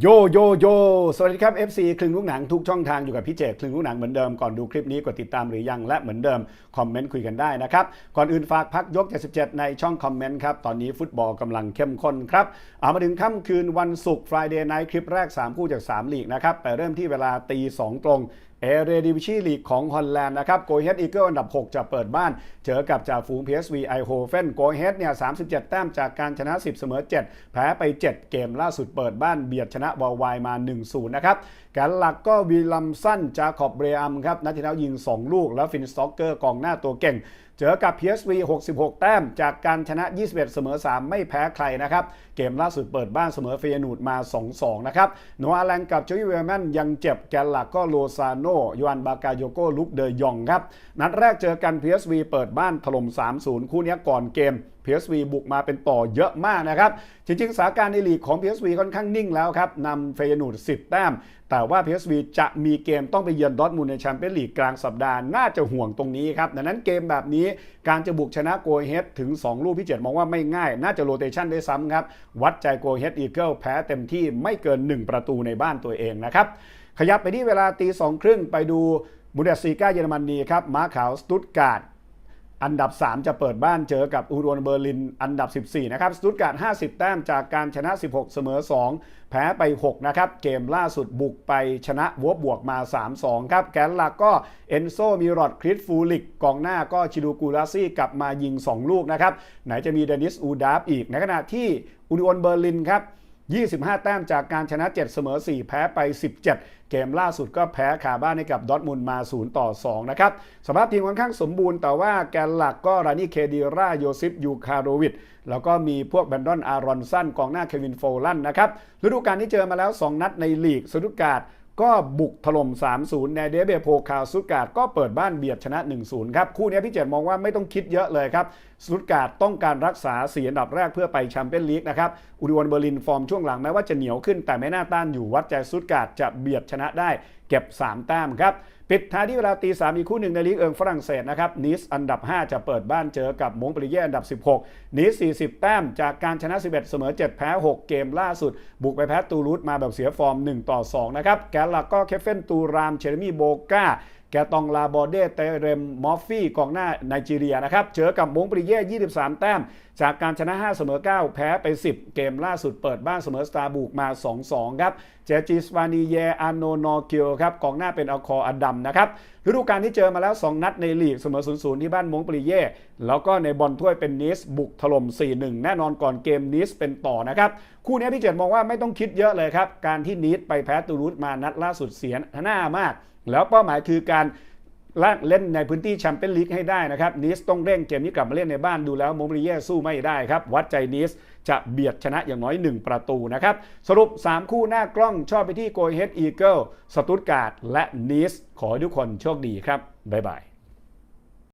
โยโยโย สวัสดีครับ FC คลึงลูกหนังทุกช่องทางอยู่กับพี่เจคลึงลูกหนังเหมือนเดิมก่อนดูคลิปนี้กดติดตามหรือยังและเหมือนเดิม คอมเมนต์คุยกันได้นะครับ ก่อนอื่นฝากพักยก 77 ในช่องคอมเมนต์ครับ ตอนนี้ฟุตบอลกำลังเข้มข้นครับ เอามาถึงค่ำคืนวันศุกร์ Friday Night คลิปแรก 3 คู่จาก 3 ลีกนะครับ ไปเริ่มที่เวลาตี 2 ตรง เอเรดิวิชีลีกของฮอลแลนด์นะครับโกเฮดอีเกิลอันดับ 6 จะเปิดบ้าน เจอกับจ่าฝูง PSV ไอโฮเฟนโกเฮดเนี่ย 37 แต้มจากการชนะ 10 เสมอ 7 แพ้ไป 7 เกมล่าสุดเปิดบ้านเบียดชนะวอลไวมา 1-0 นะครับแกนหลักก็วีลัมสันจาคอบเบรอัมครับนัดที่แล้วยิง 2 ลูก แล้วฟินสต็อกเกอร์กองหน้าตัวเก่ง เจอกับ PSV 66 แต้ม จากการชนะ 21 เสมอ 3 ไม่แพ้ใครนะครับ เกมล่าสุดเปิดบ้านเสมอเฟียนูดมา 2-2 นะครับโนอาแลงกับโจยเวแมนยังเจ็บแกนหลักก็โลซาโนยอนบากาโยโกลุกเดยองครับ นัดแรกเจอกัน PSV เปิดบ้านถล่ม 3-0 คู่นี้ก่อนเกม PSV บุกมาเป็นต่อเยอะมากนะครับ จริงๆสถานการณ์ในลีกของ PSV ค่อนข้างนิ่งแล้วครับนำเฟยนูด10 แต้ม แต่ว่า PSV จะมีเกมต้องไปเยือนดอทมุนด์ในแชมเปี้ยนลีกกลางสัปดาห์ น่าจะห่วงตรงนี้ครับ ดังนั้นเกมแบบนี้การจะบุกชนะโกเฮดถึง 2 ลูกพี่เจ็ดมองว่าไม่ง่าย น่าจะโรเตชันได้ซ้ำครับ วัดใจโกเฮดอีเกิลแพ้เต็มที่ไม่เกิน 1 ประตูในบ้านตัวเองนะครับ ขยับไปที่เวลาตีสองครึ่งไปดูบุนเดสซีกาเยอรมนีครับม้าขาวสตุตการ์ดอันดับ 3 จะเปิดบ้านเจอกับอูรวนเบอร์ลิน อันดับ 14 นะครับ สตุตการ์ด50 แต้มจากการชนะ 16 เสมอ 2 แพ้ไป 6 นะครับ เกมล่าสุดบุกไปชนะวบบวกมา 3-2 ครับ แกนหลักก็เอนโซมีรอดคริสฟูลิก กองหน้าก็ชิดูกูลาซี่กลับมายิง 2 ลูกนะครับ ไหนจะมีเดนิสอูดาฟอีก ในขณะที่อูรวนเบอร์ลินครับ 25 แต้มจากการชนะ 7 เสมอ 4 แพ้ไป 17 เกมล่าสุดก็แพ้คาบ้านให้กับดอทมุนด์มา 0 ต่อ 2 นะครับ สภาพทีมค่อนข้างสมบูรณ์แต่ว่าแกนหลักก็รานี่เคดีราโยซิฟยูคาโรวิดแล้วก็มีพวกแบนดอนอารอนสันกองหน้าเควินโฟลันนะครับฤดูกาลที่เจอมาแล้ว 2 นัดในลีกสตุกาด ก็บุกถล่ม 3-0 ในเดเบโพคาวสุดการ์ดก็เปิดบ้านเบียดชนะ 1-0 ครับ คู่นี้พี่เจตมองว่าไม่ต้องคิดเยอะเลยครับสุดการ์ดต้องการรักษาสีอันดับแรกเพื่อไปแชมเปี้ยนลีกนะครับ อุดิวันเบอร์ลินฟอร์มช่วงหลังแม้ว่าจะเหนียวขึ้นแต่ไม่น่าต้านอยู่วัดใจสุดการ์ดจะเบียดชนะได้ ก็บ 3 แต้มครับ ปิดท้ายที่เวลาตีสามอีกคู่หนึ่งในลีกเอิงฝรั่งเศสนะครับนิสอันดับ 5 จะเปิดบ้านเจอกับมงปริเย่อันดับ 16นิส40 แต้มจากการชนะ 11 เสมอ 7 แพ้ 6 เกมล่าสุด บุกไปแพ้ตูรูสมาแบบเสียฟอร์ม 1 ต่อ 2 นะครับ แกลลักก็เคฟเฟนตูรามเชอรมีโบกาแกตองลาบอเดเตเรมมอฟฟี่กองหน้าไนจีเรียนะครับเจอกับมงปรีเย่ 23 แต้ม จากการชนะ 5 เสมอ 9 แพ้ไป 10 เกมล่าสุดเปิดบ้านเสมอสตาร์บุกมา 2-2 ครับ เจจิสวานีเยอานโนนอเกียวครับกองหน้าเป็นอัลคออดัมนะครับฤดูกาลที่เจอมาแล้ว 2 นัดในลีกเสมอ 0-0 ที่บ้านมงปรีเย่ แล้วก็ในบอลถ้วยเป็นนิสบุกถล่ม 4-1 แน่นอนก่อนเกมนิสเป็นต่อนะครับคู่นี้พี่เจตมองว่าไม่ต้องคิดเยอะเลยครับการที่นิสไปแพ้ตูรูสมานัดล่าสุดเสียหน้ามาก แล้วเป้าหมายคือการเล่นในพื้นที่แชมเปี้ยนลีกให้ได้นะครับนิสต้องเร่งเกมนี้กลับมาเล่นในบ้านดูแล้วโมริเย่สู้ไม่ได้ครับ วัดใจนิสจะเบียดชนะอย่างน้อย 1 ประตูนะครับ สรุป 3 คู่หน้ากล้องชอบไปที่โกยเฮดอีเกิลสตุตการ์ดและนิสขอให้ทุกคนโชคดีครับ บ๊ายบาย